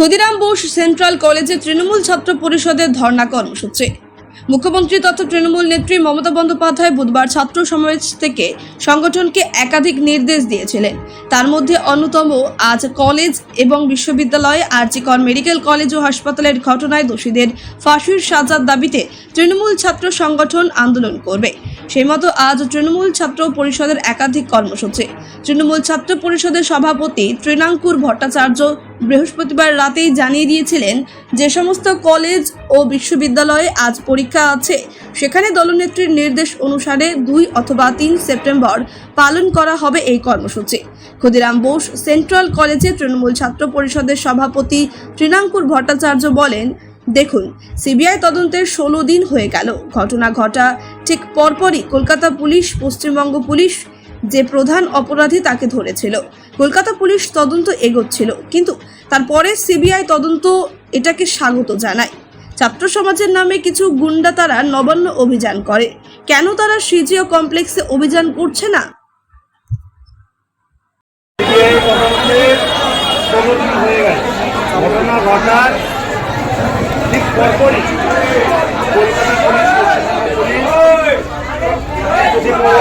Khudiram Bose central কলেজে তৃণমূল ছাত্র পরিষদের ধর্ণা কর্মসূচি। মুখ্যমন্ত্রী তথা তৃণমূল নেত্রী মমতা বন্দ্যোপাধ্যায় বুধবার ছাত্র সমাবেশ থেকে সংগঠনকে একাধিক নির্দেশ দিয়েছিলেন। তার মধ্যে অন্যতম আজ কলেজ এবং বিশ্ববিদ্যালয়ে আরজিকর মেডিকেল কলেজ ও হাসপাতালের ঘটনায় দোষীদের ফাঁসির সাজার দাবিতে তৃণমূল ছাত্র সংগঠন আন্দোলন করবে। সেই মতো আজ তৃণমূল ছাত্র পরিষদের একাধিক কর্মসূচি। তৃণমূল ছাত্র পরিষদের সভাপতি তৃণাঙ্কুর ভট্টাচার্য বৃহস্পতিবার রাতেই জানিয়ে দিয়েছিলেন যে সমস্ত কলেজ ও বিশ্ববিদ্যালয়ে আজ পরীক্ষা আছে। সেখানে দলনেত্রীর নির্দেশ অনুসারে দুই অথবা তিন সেপ্টেম্বর পালন করা হবে এই কর্মসূচি। ক্ষুদিরাম বোস সেন্ট্রাল কলেজে তৃণমূল ছাত্র পরিষদের সভাপতি তৃণাঙ্কুর ভট্টাচার্য বলেন, দেখুন, সিবিআই তদন্তের ষোলো দিন হয়ে গেল। ঘটনা ঘটা ঠিক পরপরই কলকাতা পুলিশ, পশ্চিমবঙ্গ পুলিশ যে প্রধান অপরাধী তাকে ধরেছিল। কলকাতা পুলিশ তদন্ত এগোচ্ছিল, কিন্তু তারপরে সিবিআই তদন্ত এটাকে স্বাগত জানায়। ছাত্র সমাজের নামে কিছু গুন্ডা তারা নবান্ন অভিযান করে। কেন তারা সিজিও কমপ্লেক্সে অভিযান করছে না? ঘটনা ঘটার ঠিক পরপরই কলকাতা পুলিশ পশ্চিমবঙ্গ পুলিশ যে প্রধান আসামি তাকে ধরেছে।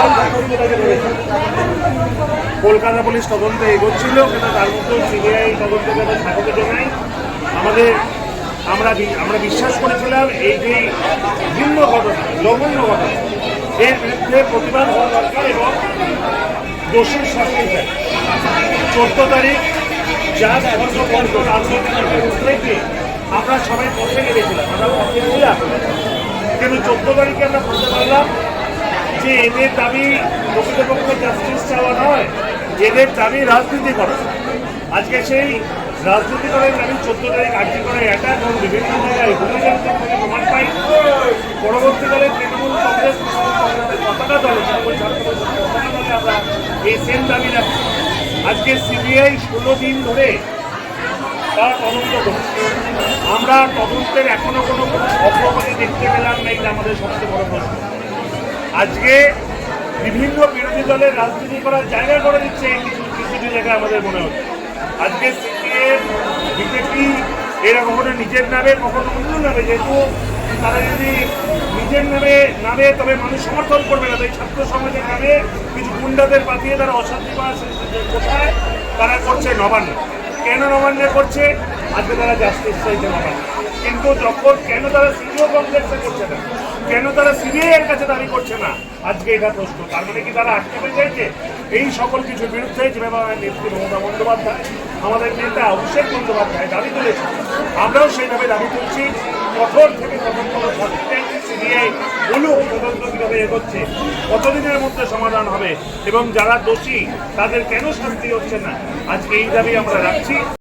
কলকাতা পুলিশ তদন্ত এগোচ্ছিল কিন্তু তার মধ্যেও সিবিআই তদন্তকে আমরা স্বাগত জানাই আমাদের, আমরা আমরা বিশ্বাস করেছিলাম এই যে ভিন্ন ঘটনা, জঘন্য ঘটনা, এর বিরুদ্ধে প্রতিবাদ হওয়া দরকার এবং দোষীর শাস্তি চাই। চোদ্দ তারিখ, যা ধর্মবর্ষ রাজনৈতিক উদ্রেকে আমরা সবাই পথে গেছিলাম আমরা পথে ছিলাম। কিন্তু চোদ্দ তারিখে আমরা বলতে পারলাম যে এদের দাবি প্রকৃতপক্ষে জাস্টিস চাওয়া নয়, এদের দাবি রাজনীতি করা। আজকে সেই রাজনীতি করার দাবি চোদ্দ তারিখ আর্জি করে অ্যাটাক এবং বিভিন্ন জায়গায় থেকে প্রমাণ পাই পরবর্তীকালে তৃণমূল কংগ্রেস পতাকা দলে আমরা এই সেম দাবি রাখছি। আজকে সিবিআই ষোলো দিন ধরে তারা তদন্ত করছে। আমরা তদন্তের এখনও কোনো অগ্রগতি দেখতে পেলাম না, এটা আমাদের সবচেয়ে বড় প্রশ্ন। আজকে বিভিন্ন বিরোধী দলের রাজনীতি করার জায়গা করে দিচ্ছে এই কিছু কিছু কিছু জায়গায় আমাদের মনে হচ্ছে। আজকে সিপিএম, বিজেপি এরা কখনো নিজের নামে, কখনো অন্য নামে, যেহেতু তারা যদি নিজের নামে নামে তবে মানুষ সমর্থন করবে না, তাই ছাত্র সমাজের নামে কিছু গুন্ডাদের পাঠিয়ে তারা অশান্তি করার কোথায় তারা করছে নবান্ন। কেন নবান্নে করছে? আজকে তারা জাস্টিস চাইছে নবান্ন। কিন্তু যখন কেন তারা সিবিও কমপ্লেক্সে করছে না? কেন তারা সিবিআই এর কাছে দাবি করছে না? আজকে এটা প্রশ্ন। তার মানে কি তারা আটকাতে চাইছে এই সকল কিছুর বিরুদ্ধে যেভাবে নেত্রী মমতা বন্দ্যোপাধ্যায়, আমাদের নেতা অভিষেক বন্দ্যোপাধ্যায় দাবি তুলেছে আমরাও সেইভাবে দাবি তুলছি। কঠোর থেকে কঠোরতম সিবিআই বলুক তদন্ত কীভাবে এগোচ্ছে, কতদিনের মধ্যে সমাধান হবে এবং যারা দোষী, তাদের কেন শাস্তি হচ্ছে না? আজকে এই দাবি আমরা রাখছি।